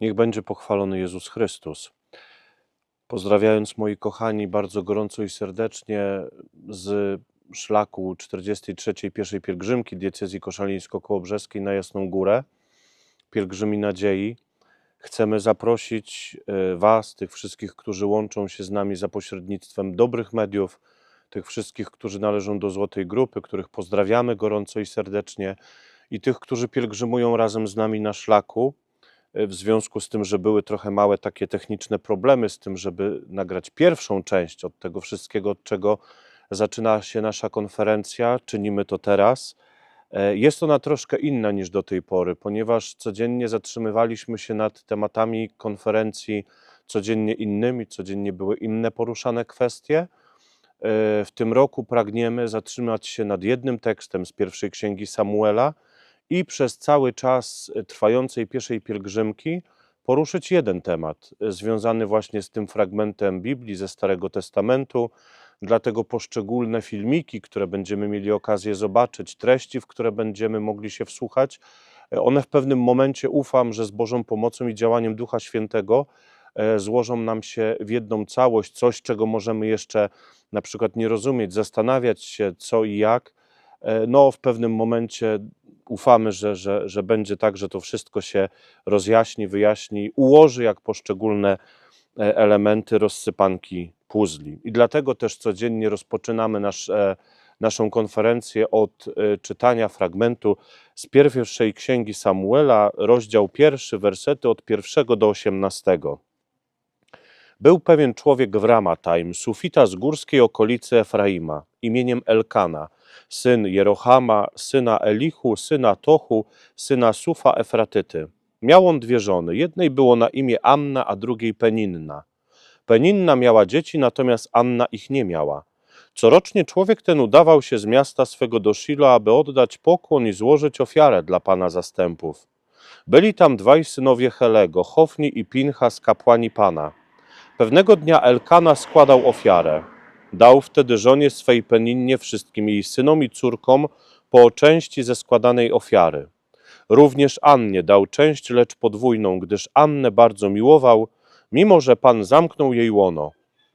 Niech będzie pochwalony Jezus Chrystus. Pozdrawiając moi kochani bardzo gorąco i serdecznie z szlaku 43. pierwszej pielgrzymki diecezji koszalińsko-kołobrzeskiej na Jasną Górę, pielgrzymi nadziei, chcemy zaprosić e, Was, tych wszystkich, którzy łączą się z nami za pośrednictwem dobrych mediów, tych wszystkich, którzy należą do Złotej Grupy, których pozdrawiamy gorąco i serdecznie i tych, którzy pielgrzymują razem z nami na szlaku, w związku z tym, że były trochę małe takie techniczne problemy z tym, żeby nagrać pierwszą część od tego wszystkiego, od czego zaczyna się nasza konferencja, czynimy to teraz. E, Jest ona troszkę inna niż do tej pory, ponieważ codziennie zatrzymywaliśmy się nad tematami konferencji, codziennie innymi, codziennie były inne poruszane kwestie. E, W tym roku pragniemy zatrzymać się nad jednym tekstem z pierwszej księgi Samuela i przez cały czas e, trwającej pieszej pielgrzymki poruszyć jeden temat e, związany właśnie z tym fragmentem Biblii ze Starego Testamentu. Dlatego poszczególne filmiki, które będziemy mieli okazję zobaczyć, treści, w które będziemy mogli się wsłuchać, e, one w pewnym momencie ufam, że z Bożą pomocą i działaniem Ducha Świętego złożą nam się w jedną całość, coś, czego możemy jeszcze na przykład nie rozumieć, zastanawiać się, co i jak. No, w pewnym momencie ufamy, że, że, że będzie tak, że to wszystko się rozjaśni, wyjaśni, ułoży jak poszczególne e, elementy rozsypanki puzli. I dlatego też codziennie rozpoczynamy nasz, e, naszą konferencję od e, czytania fragmentu z pierwszej księgi Samuela, rozdział pierwszy, wersety od pierwszego do osiemnastego. Był pewien człowiek w Ramatajm, sufita z górskiej okolicy Efraima, imieniem Elkana, syn Jerohama, syna Elichu, syna Tochu, syna Sufa Efratyty. Miał on dwie żony. Jednej było na imię Anna, a drugiej Peninna. Peninna miała dzieci, natomiast Anna ich nie miała. Corocznie człowiek ten udawał się z miasta swego do Shilo, aby oddać pokłon i złożyć ofiarę dla Pana zastępów. Byli tam dwaj synowie Helego, Hofni i Pinchas, kapłani Pana. Pewnego dnia Elkana składał ofiarę. Dał wtedy żonie swej Peninnie wszystkim jej synom i córkom po części ze składanej ofiary. Również Annie dał część, lecz podwójną, gdyż Annę bardzo miłował, mimo że Pan zamknął jej łono.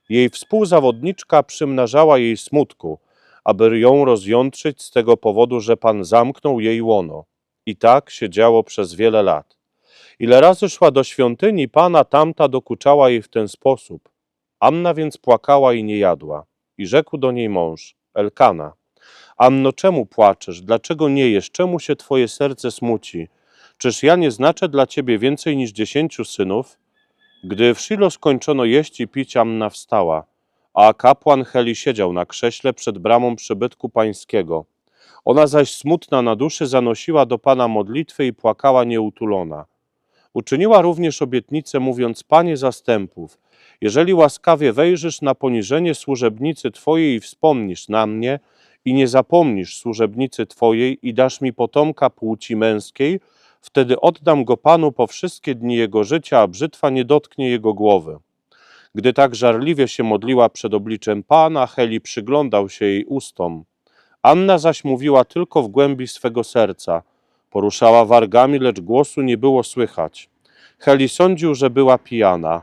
Jej współzawodniczka przymnażała jej smutku, aby ją rozjątrzyć z tego powodu, że Pan zamknął jej łono. I tak się działo przez wiele lat. Ile razy szła do świątyni Pana, tamta dokuczała jej w ten sposób. Anna więc płakała i nie jadła. I rzekł do niej mąż, Elkana, Anno, czemu płaczesz? Dlaczego nie jesz? Czemu się twoje serce smuci? Czyż ja nie znaczę dla ciebie więcej niż dziesięciu synów? Gdy w Shilo skończono jeść i pić, Anna wstała, a kapłan Heli siedział na krześle przed bramą przybytku pańskiego. Ona zaś smutna na duszy zanosiła do Pana modlitwy i płakała nieutulona. Uczyniła również obietnicę, mówiąc: Panie zastępów, jeżeli łaskawie wejrzysz na poniżenie służebnicy Twojej i wspomnisz na mnie, i nie zapomnisz służebnicy Twojej i dasz mi potomka płci męskiej, wtedy oddam go Panu po wszystkie dni jego życia, a brzytwa nie dotknie jego głowy. Gdy tak żarliwie się modliła przed obliczem Pana, Heli przyglądał się jej ustom. Anna zaś mówiła tylko w głębi swego serca. Poruszała wargami, lecz głosu nie było słychać. Heli sądził, że była pijana.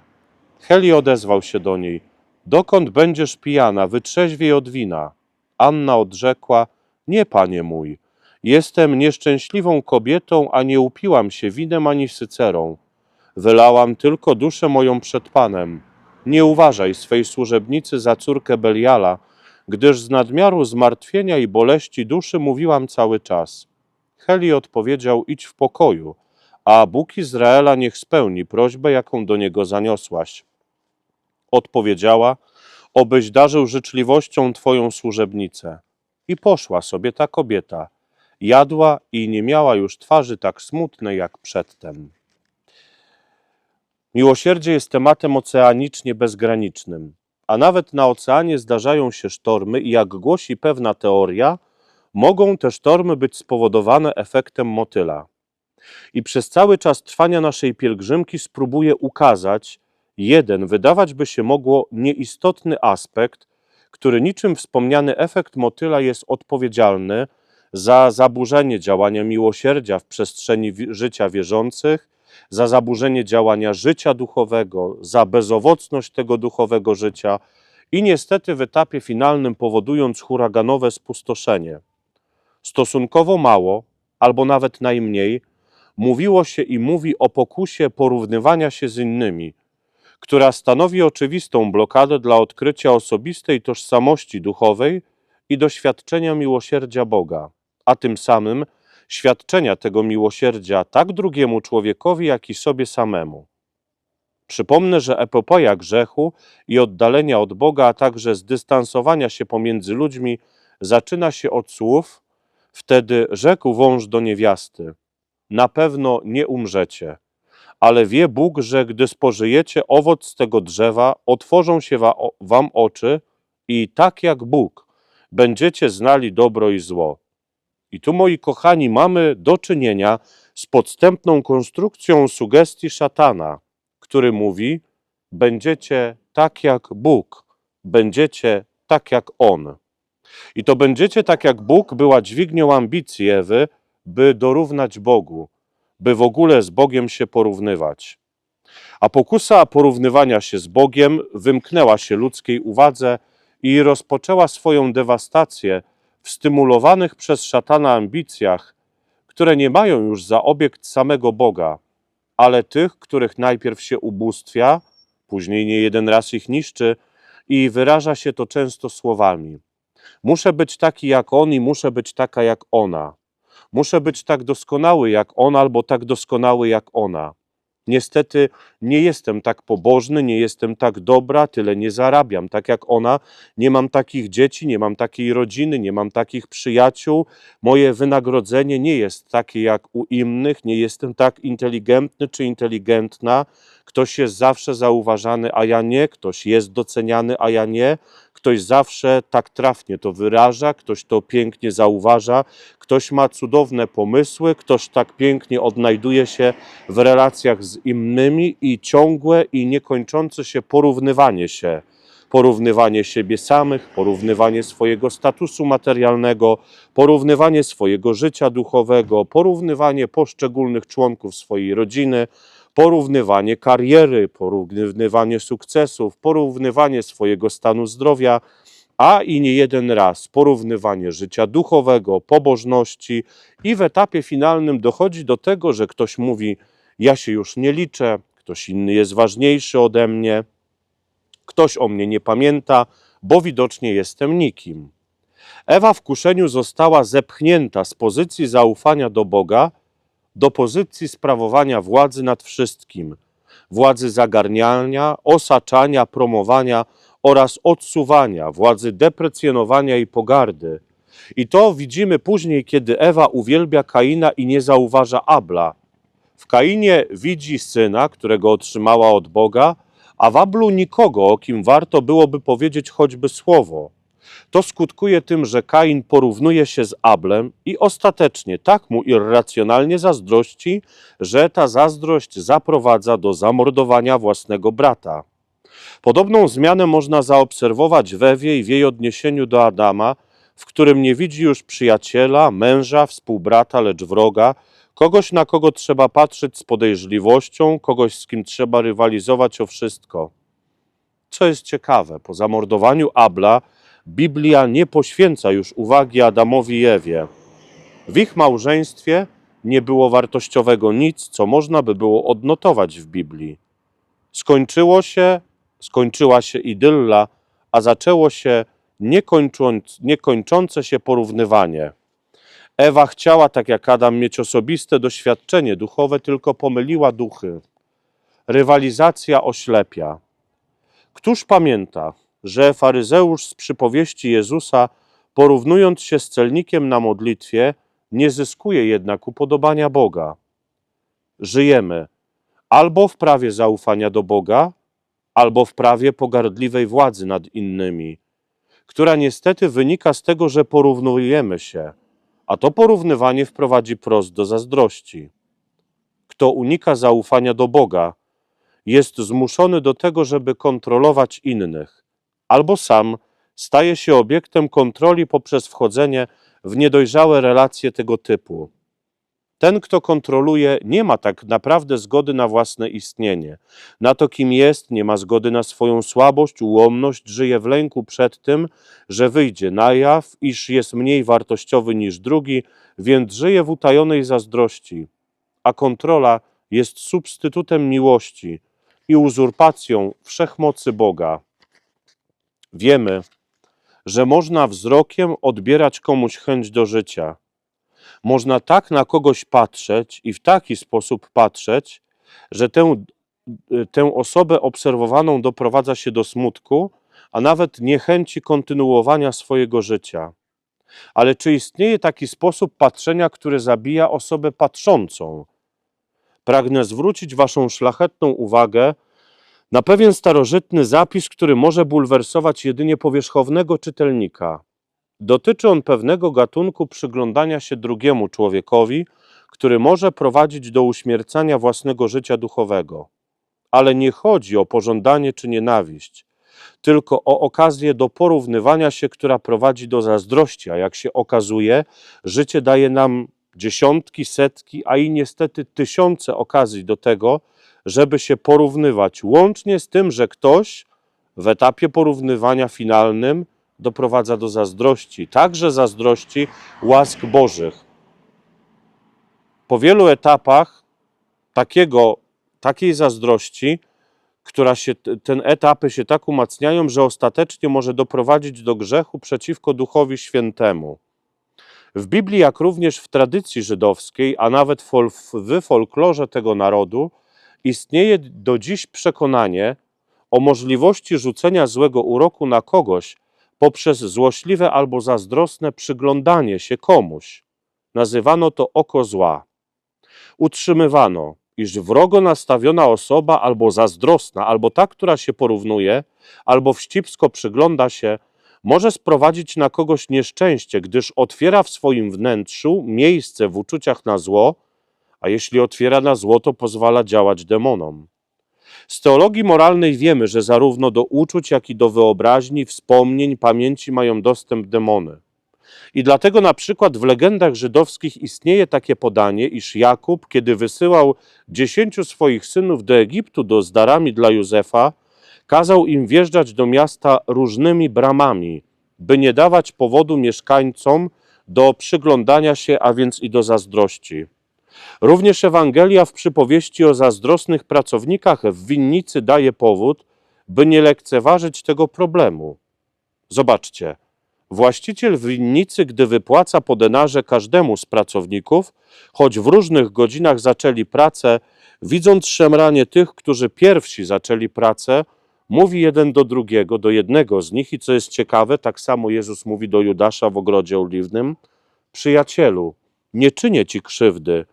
Heli odezwał się do niej. Dokąd będziesz pijana? Wytrzeźwiej od wina. Anna odrzekła, nie, panie mój. Jestem nieszczęśliwą kobietą, a nie upiłam się winem ani sycerą. Wylałam tylko duszę moją przed Panem. Nie uważaj swej służebnicy za córkę Beliala, gdyż z nadmiaru zmartwienia i boleści duszy mówiłam cały czas. Heli odpowiedział, idź w pokoju, a Bóg Izraela niech spełni prośbę, jaką do niego zaniosłaś. Odpowiedziała, obyś darzył życzliwością Twoją służebnicę. I poszła sobie ta kobieta. Jadła i nie miała już twarzy tak smutnej jak przedtem. Miłosierdzie jest tematem oceanicznie bezgranicznym, a nawet na oceanie zdarzają się sztormy i jak głosi pewna teoria, mogą te sztormy być spowodowane efektem motyla. I przez cały czas trwania naszej pielgrzymki spróbuję ukazać jeden, wydawać by się mogło, nieistotny aspekt, który niczym wspomniany efekt motyla jest odpowiedzialny za zaburzenie działania miłosierdzia w przestrzeni życia wierzących za zaburzenie działania życia duchowego, za bezowocność tego duchowego życia i niestety w etapie finalnym powodując huraganowe spustoszenie. Stosunkowo mało, albo nawet najmniej, mówiło się i mówi o pokusie porównywania się z innymi, która stanowi oczywistą blokadę dla odkrycia osobistej tożsamości duchowej i doświadczenia miłosierdzia Boga, a tym samym świadczenia tego miłosierdzia tak drugiemu człowiekowi, jak i sobie samemu. Przypomnę, że epopeja grzechu i oddalenia od Boga, a także zdystansowania się pomiędzy ludźmi zaczyna się od słów: Wtedy rzekł wąż do niewiasty: Na pewno nie umrzecie, ale wie Bóg, że gdy spożyjecie owoc z tego drzewa, otworzą się wa- wam oczy i tak jak Bóg będziecie znali dobro i zło. I tu, moi kochani, mamy do czynienia z podstępną konstrukcją sugestii szatana, który mówi: Będziecie tak jak Bóg, będziecie tak jak On. I to będziecie tak jak Bóg była dźwignią ambicji Ewy, by dorównać Bogu, by w ogóle z Bogiem się porównywać. A pokusa porównywania się z Bogiem wymknęła się ludzkiej uwadze i rozpoczęła swoją dewastację w stymulowanych przez szatana ambicjach, które nie mają już za obiekt samego Boga, ale tych, których najpierw się ubóstwia, później nie jeden raz ich niszczy i wyraża się to często słowami. Muszę być taki jak on i muszę być taka jak ona. Muszę być tak doskonały jak on albo tak doskonały jak ona. Niestety nie jestem tak pobożny, nie jestem tak dobra, tyle nie zarabiam tak jak ona, nie mam takich dzieci, nie mam takiej rodziny, nie mam takich przyjaciół. Moje wynagrodzenie nie jest takie jak u innych, nie jestem tak inteligentny czy inteligentna. Ktoś jest zawsze zauważany, a ja nie, ktoś jest doceniany, a ja nie. Ktoś zawsze tak trafnie to wyraża, ktoś to pięknie zauważa, ktoś ma cudowne pomysły, ktoś tak pięknie odnajduje się w relacjach z innymi i ciągłe i niekończące się porównywanie się. Porównywanie siebie samych, porównywanie swojego statusu materialnego, porównywanie swojego życia duchowego, porównywanie poszczególnych członków swojej rodziny, porównywanie kariery, porównywanie sukcesów, porównywanie swojego stanu zdrowia, a i nie jeden raz porównywanie życia duchowego, pobożności i w etapie finalnym dochodzi do tego, że ktoś mówi: Ja się już nie liczę, ktoś inny jest ważniejszy ode mnie, ktoś o mnie nie pamięta, bo widocznie jestem nikim. Ewa w kuszeniu została zepchnięta z pozycji zaufania do Boga do pozycji sprawowania władzy nad wszystkim, władzy zagarniania, osaczania, promowania oraz odsuwania, władzy deprecjonowania i pogardy. I to widzimy później, kiedy Ewa uwielbia Kaina i nie zauważa Abla. W Kainie widzi syna, którego otrzymała od Boga, a w Ablu nikogo, o kim warto byłoby powiedzieć choćby słowo. To skutkuje tym, że Kain porównuje się z Ablem i ostatecznie tak mu irracjonalnie zazdrości, że ta zazdrość zaprowadza do zamordowania własnego brata. Podobną zmianę można zaobserwować w Ewie i w jej odniesieniu do Adama, w którym nie widzi już przyjaciela, męża, współbrata, lecz wroga, kogoś na kogo trzeba patrzeć z podejrzliwością, kogoś z kim trzeba rywalizować o wszystko. Co jest ciekawe, po zamordowaniu Abla Biblia nie poświęca już uwagi Adamowi i Ewie. W ich małżeństwie nie było wartościowego nic, co można by było odnotować w Biblii. Skończyło się, skończyła się idylla, a zaczęło się niekończąc, niekończące się porównywanie. Ewa chciała, tak jak Adam, mieć osobiste doświadczenie duchowe, tylko pomyliła duchy. Rywalizacja oślepia. Któż pamięta, że faryzeusz z przypowieści Jezusa, porównując się z celnikiem na modlitwie, nie zyskuje jednak upodobania Boga. Żyjemy albo w prawie zaufania do Boga, albo w prawie pogardliwej władzy nad innymi, która niestety wynika z tego, że porównujemy się, a to porównywanie wprowadzi prost do zazdrości. Kto unika zaufania do Boga, jest zmuszony do tego, żeby kontrolować innych, albo sam staje się obiektem kontroli poprzez wchodzenie w niedojrzałe relacje tego typu. Ten, kto kontroluje, nie ma tak naprawdę zgody na własne istnienie. Na to, kim jest, nie ma zgody na swoją słabość, ułomność, żyje w lęku przed tym, że wyjdzie na jaw, iż jest mniej wartościowy niż drugi, więc żyje w utajonej zazdrości. A kontrola jest substytutem miłości i uzurpacją wszechmocy Boga. Wiemy, że można wzrokiem odbierać komuś chęć do życia. Można tak na kogoś patrzeć i w taki sposób patrzeć, że tę, tę osobę obserwowaną doprowadza się do smutku, a nawet niechęci kontynuowania swojego życia. Ale czy istnieje taki sposób patrzenia, który zabija osobę patrzącą? Pragnę zwrócić Waszą szlachetną uwagę na pewien starożytny zapis, który może bulwersować jedynie powierzchownego czytelnika. Dotyczy on pewnego gatunku przyglądania się drugiemu człowiekowi, który może prowadzić do uśmiercania własnego życia duchowego. Ale nie chodzi o pożądanie czy nienawiść, tylko o okazję do porównywania się, która prowadzi do zazdrości, a jak się okazuje, życie daje nam dziesiątki, setki, a i niestety tysiące okazji do tego, żeby się porównywać, łącznie z tym, że ktoś w etapie porównywania finalnym doprowadza do zazdrości, także zazdrości łask Bożych. Po wielu etapach takiego, takiej zazdrości, która się, ten etapy się tak umacniają, że ostatecznie może doprowadzić do grzechu przeciwko Duchowi Świętemu. W Biblii, jak również w tradycji żydowskiej, a nawet w folklorze tego narodu, istnieje do dziś przekonanie o możliwości rzucenia złego uroku na kogoś poprzez złośliwe albo zazdrosne przyglądanie się komuś. Nazywano to oko zła. Utrzymywano, iż wrogo nastawiona osoba albo zazdrosna, albo ta, która się porównuje, albo wścibsko przygląda się, może sprowadzić na kogoś nieszczęście, gdyż otwiera w swoim wnętrzu miejsce w uczuciach na zło, a jeśli otwiera na zło, to pozwala działać demonom. Z teologii moralnej wiemy, że zarówno do uczuć, jak i do wyobraźni, wspomnień, pamięci mają dostęp demony. I dlatego na przykład w legendach żydowskich istnieje takie podanie, iż Jakub, kiedy wysyłał dziesięciu swoich synów do Egiptu do z darami dla Józefa, kazał im wjeżdżać do miasta różnymi bramami, by nie dawać powodu mieszkańcom do przyglądania się, a więc i do zazdrości. Również Ewangelia w przypowieści o zazdrosnych pracownikach w winnicy daje powód, by nie lekceważyć tego problemu. Zobaczcie, właściciel winnicy, gdy wypłaca po denarze każdemu z pracowników, choć w różnych godzinach zaczęli pracę, widząc szemranie tych, którzy pierwsi zaczęli pracę, mówi jeden do drugiego, do jednego z nich. I co jest ciekawe, tak samo Jezus mówi do Judasza w ogrodzie oliwnym, przyjacielu, nie czynię ci krzywdy,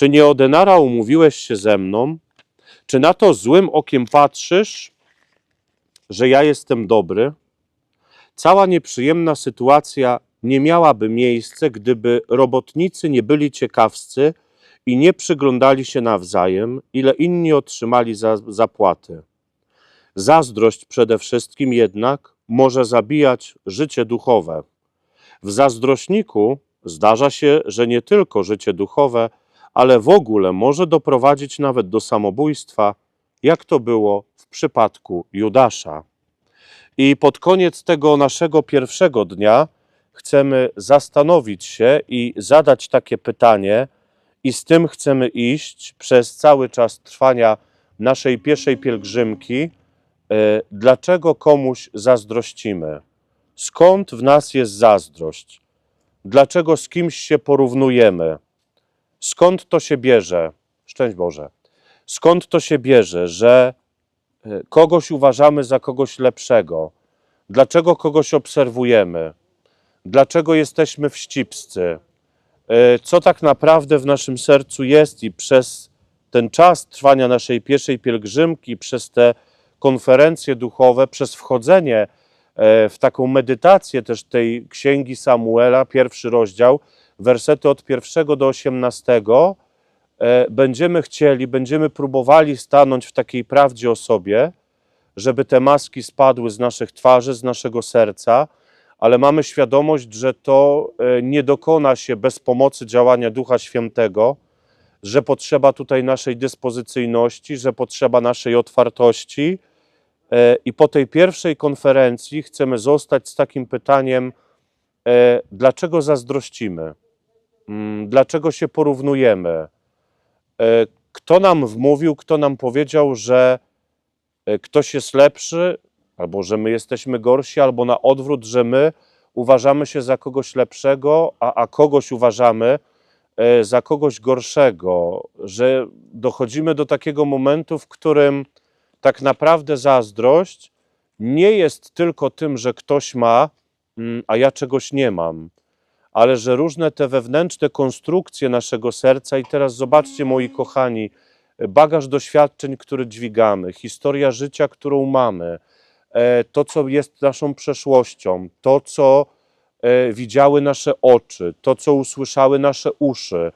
czy nie o denara umówiłeś się ze mną? Czy na to złym okiem patrzysz, że ja jestem dobry? Cała nieprzyjemna sytuacja nie miałaby miejsca, gdyby robotnicy nie byli ciekawscy i nie przyglądali się nawzajem, ile inni otrzymali za zapłaty. Zazdrość przede wszystkim jednak może zabijać życie duchowe. W zazdrośniku zdarza się, że nie tylko życie duchowe, ale w ogóle może doprowadzić nawet do samobójstwa, jak to było w przypadku Judasza. I pod koniec tego naszego pierwszego dnia chcemy zastanowić się i zadać takie pytanie, i z tym chcemy iść przez cały czas trwania naszej pierwszej pielgrzymki. e, Dlaczego komuś zazdrościmy? Skąd w nas jest zazdrość? Dlaczego z kimś się porównujemy? Skąd to się bierze? Szczęść Boże. Skąd to się bierze, że e, kogoś uważamy za kogoś lepszego? Dlaczego kogoś obserwujemy? Dlaczego jesteśmy wścibscy? E, Co tak naprawdę w naszym sercu jest i przez ten czas trwania naszej pierwszej pielgrzymki, przez te konferencje duchowe, przez wchodzenie e, w taką medytację też tej księgi Samuela, pierwszy rozdział, wersety od pierwszego do osiemnastego, e, będziemy chcieli, będziemy próbowali stanąć w takiej prawdzie o sobie, żeby te maski spadły z naszych twarzy, z naszego serca, ale mamy świadomość, że to e, nie dokona się bez pomocy działania Ducha Świętego, że potrzeba tutaj naszej dyspozycyjności, że potrzeba naszej otwartości. E, I po tej pierwszej konferencji chcemy zostać z takim pytaniem, dlaczego zazdrościmy? Mm, Dlaczego się porównujemy? E, Kto nam wmówił, kto nam powiedział, że e, ktoś jest lepszy, albo że my jesteśmy gorsi, albo na odwrót, że my uważamy się za kogoś lepszego, a, a kogoś uważamy e, za kogoś gorszego, że dochodzimy do takiego momentu, w którym tak naprawdę zazdrość nie jest tylko tym, że ktoś ma, mm, a ja czegoś nie mam, ale że różne te wewnętrzne konstrukcje naszego serca, i teraz zobaczcie, moi kochani, bagaż doświadczeń, który dźwigamy, historia życia, którą mamy, e, to, co jest naszą przeszłością, to, co e, widziały nasze oczy, to, co usłyszały nasze uszy,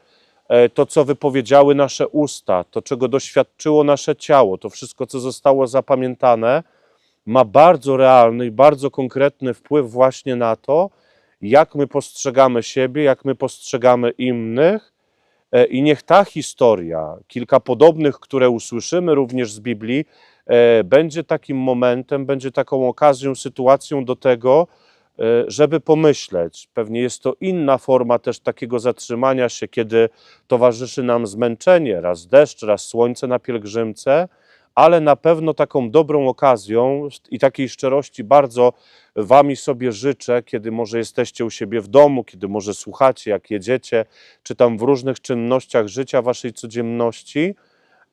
e, to, co wypowiedziały nasze usta, to, czego doświadczyło nasze ciało, to wszystko, co zostało zapamiętane, ma bardzo realny i bardzo konkretny wpływ właśnie na to, jak my postrzegamy siebie, jak my postrzegamy innych. E, I niech ta historia, kilka podobnych, które usłyszymy również z Biblii, e, będzie takim momentem, będzie taką okazją, sytuacją do tego, e, żeby pomyśleć. Pewnie jest to inna forma też takiego zatrzymania się, kiedy towarzyszy nam zmęczenie, raz deszcz, raz słońce na pielgrzymce, ale na pewno taką dobrą okazją i takiej szczerości bardzo Wami sobie życzę, kiedy może jesteście u siebie w domu, kiedy może słuchacie, jak jedziecie, czy tam w różnych czynnościach życia Waszej codzienności,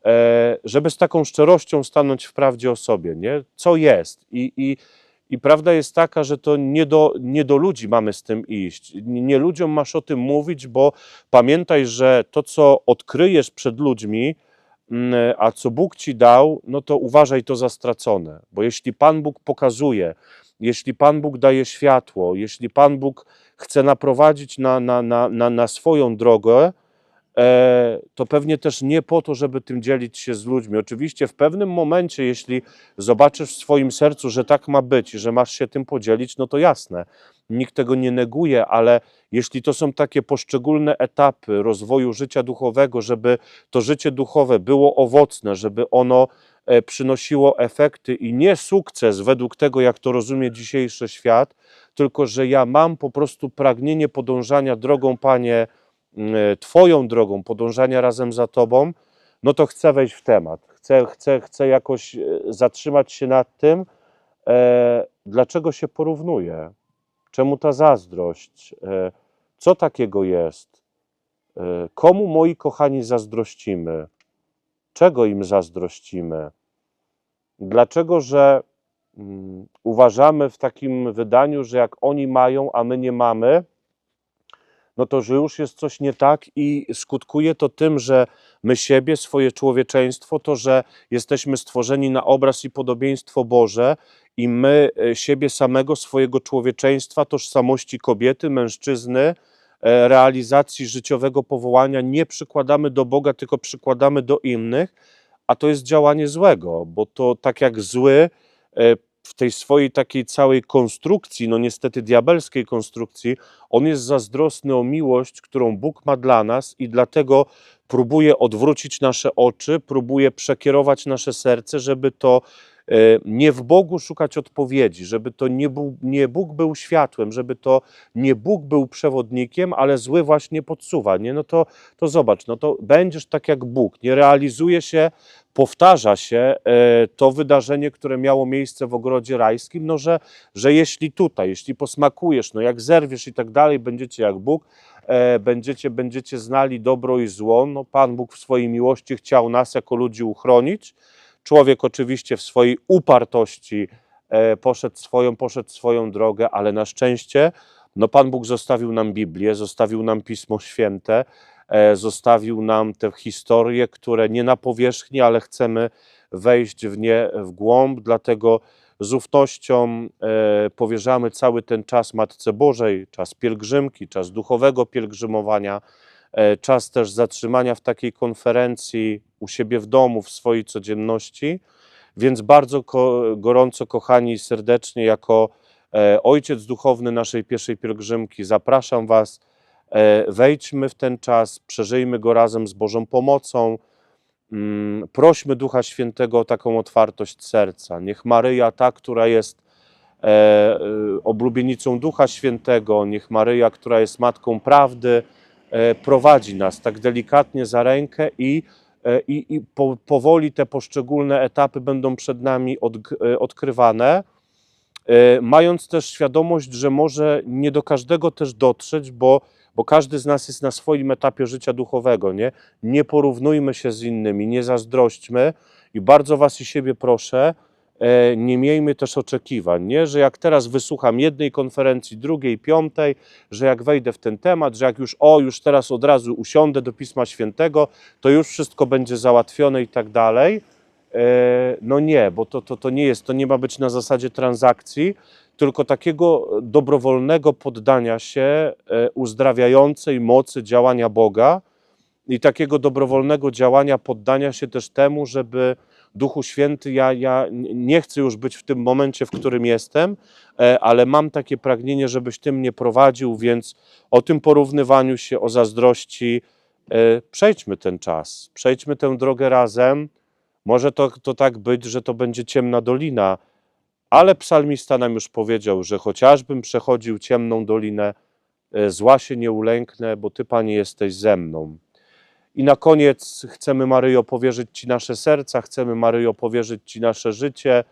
e, żeby z taką szczerością stanąć w prawdzie o sobie, nie? co jest. I, i, i prawda jest taka, że to nie do, nie do ludzi mamy z tym iść. Nie ludziom masz o tym mówić, bo pamiętaj, że to, co odkryjesz przed ludźmi, a co Bóg ci dał, no to uważaj to za stracone. Bo jeśli Pan Bóg pokazuje, jeśli Pan Bóg daje światło, jeśli Pan Bóg chce naprowadzić na, na, na, na, na swoją drogę, to pewnie też nie po to, żeby tym dzielić się z ludźmi. Oczywiście w pewnym momencie, jeśli zobaczysz w swoim sercu, że tak ma być że masz się tym podzielić, no to jasne, nikt tego nie neguje, ale jeśli to są takie poszczególne etapy rozwoju życia duchowego, żeby to życie duchowe było owocne, żeby ono e, przynosiło efekty i nie sukces według tego, jak to rozumie dzisiejszy świat, tylko że ja mam po prostu pragnienie podążania drogą, Panie, Twoją drogą, podążania razem za Tobą, no to chcę wejść w temat. Chcę, chcę, chcę jakoś e, zatrzymać się nad tym, e, dlaczego się porównuje, czemu ta zazdrość, e, co takiego jest, e, komu moi kochani zazdrościmy, czego im zazdrościmy, dlaczego, że mm, uważamy w takim wydaniu, że jak oni mają, a my nie mamy, no to że już jest coś nie tak i skutkuje to tym, że my siebie, swoje człowieczeństwo, to, że jesteśmy stworzeni na obraz i podobieństwo Boże i my e, siebie samego, swojego człowieczeństwa, tożsamości kobiety, mężczyzny, e, realizacji życiowego powołania nie przykładamy do Boga, tylko przykładamy do innych, a to jest działanie złego, bo to tak jak zły e, w tej swojej takiej całej konstrukcji, no niestety diabelskiej konstrukcji, on jest zazdrosny o miłość, którą Bóg ma dla nas i dlatego próbuje odwrócić nasze oczy, próbuje przekierować nasze serce, żeby to nie w Bogu szukać odpowiedzi, żeby to nie, nie Bóg był światłem, żeby to nie Bóg był przewodnikiem, ale zły właśnie podsuwa, nie? No to, to zobacz, no to będziesz tak jak Bóg, nie realizuje się, powtarza się e, to wydarzenie, które miało miejsce w ogrodzie rajskim, no że, że jeśli tutaj, jeśli posmakujesz, no jak zerwiesz i tak dalej, będziecie jak Bóg, e, będziecie, będziecie znali dobro i zło, no Pan Bóg w swojej miłości chciał nas jako ludzi uchronić, Człowiek oczywiście w swojej upartości e, poszedł swoją, poszedł swoją drogę, ale na szczęście no Pan Bóg zostawił nam Biblię, zostawił nam Pismo Święte, e, zostawił nam te historie, które nie na powierzchni, ale chcemy wejść w nie w głąb, dlatego z ufnością e, powierzamy cały ten czas Matce Bożej, czas pielgrzymki, czas duchowego pielgrzymowania, czas też zatrzymania w takiej konferencji u siebie w domu, w swojej codzienności. Więc bardzo ko gorąco, kochani, serdecznie, jako e, ojciec duchowny naszej pierwszej pielgrzymki, zapraszam Was E, Wejdźmy w ten czas, przeżyjmy go razem z Bożą pomocą. Mm, Prośmy Ducha Świętego o taką otwartość serca. Niech Maryja, ta, która jest e, e, oblubienicą Ducha Świętego, niech Maryja, która jest Matką Prawdy, e, prowadzi nas tak delikatnie za rękę i, i, i po, powoli te poszczególne etapy będą przed nami od, odkrywane, e, mając też świadomość, że może nie do każdego też dotrzeć, bo, bo każdy z nas jest na swoim etapie życia duchowego, nie? Nie porównujmy się z innymi, nie zazdrośćmy i bardzo Was i siebie proszę, e, nie miejmy też oczekiwań, nie? że jak teraz wysłucham jednej konferencji, drugiej, piątej, że jak wejdę w ten temat, że jak już o, już teraz od razu usiądę do Pisma Świętego, to już wszystko będzie załatwione i tak dalej. E, No nie, bo to, to, to nie jest, to nie ma być na zasadzie transakcji, tylko takiego dobrowolnego poddania się e, uzdrawiającej mocy działania Boga i takiego dobrowolnego działania, poddania się też temu, żeby Duchu Święty, ja, ja nie chcę już być w tym momencie, w którym jestem, e, ale mam takie pragnienie, żebyś Ty mnie prowadził, więc o tym porównywaniu się, o zazdrości, e, przejdźmy ten czas, przejdźmy tę drogę razem. Może to, to tak być, że to będzie ciemna dolina, ale psalmista nam już powiedział, że chociażbym przechodził ciemną dolinę, e, zła się nie ulęknę, bo Ty, Panie, jesteś ze mną. I na koniec chcemy, Maryjo, powierzyć Ci nasze serca, chcemy, Maryjo, powierzyć Ci nasze życie.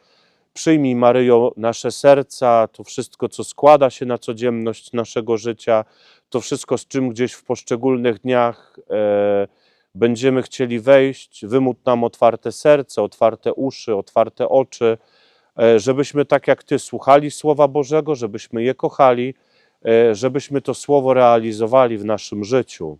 Przyjmij, Maryjo, nasze serca, to wszystko, co składa się na codzienność naszego życia, to wszystko, z czym gdzieś w poszczególnych dniach e, będziemy chcieli wejść. Wymód nam otwarte serce, otwarte uszy, otwarte oczy, e, żebyśmy tak jak Ty słuchali Słowa Bożego, żebyśmy je kochali, e, żebyśmy to Słowo realizowali w naszym życiu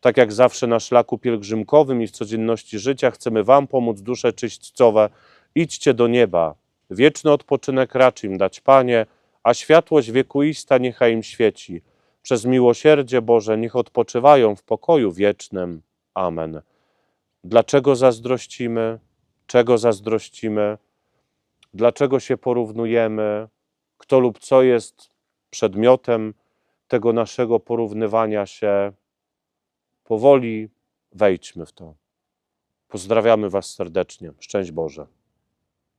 Tak jak zawsze na szlaku pielgrzymkowym i w codzienności życia chcemy Wam pomóc dusze czyśćcowe. Idźcie do nieba. Wieczny odpoczynek racz im dać, Panie, a światłość wiekuista niechaj im świeci. Przez miłosierdzie Boże niech odpoczywają w pokoju wiecznym. Amen. Dlaczego zazdrościmy? Czego zazdrościmy? Dlaczego się porównujemy? Kto lub co jest przedmiotem tego naszego porównywania się? Powoli wejdźmy w to. Pozdrawiamy Was serdecznie. Szczęść Boże.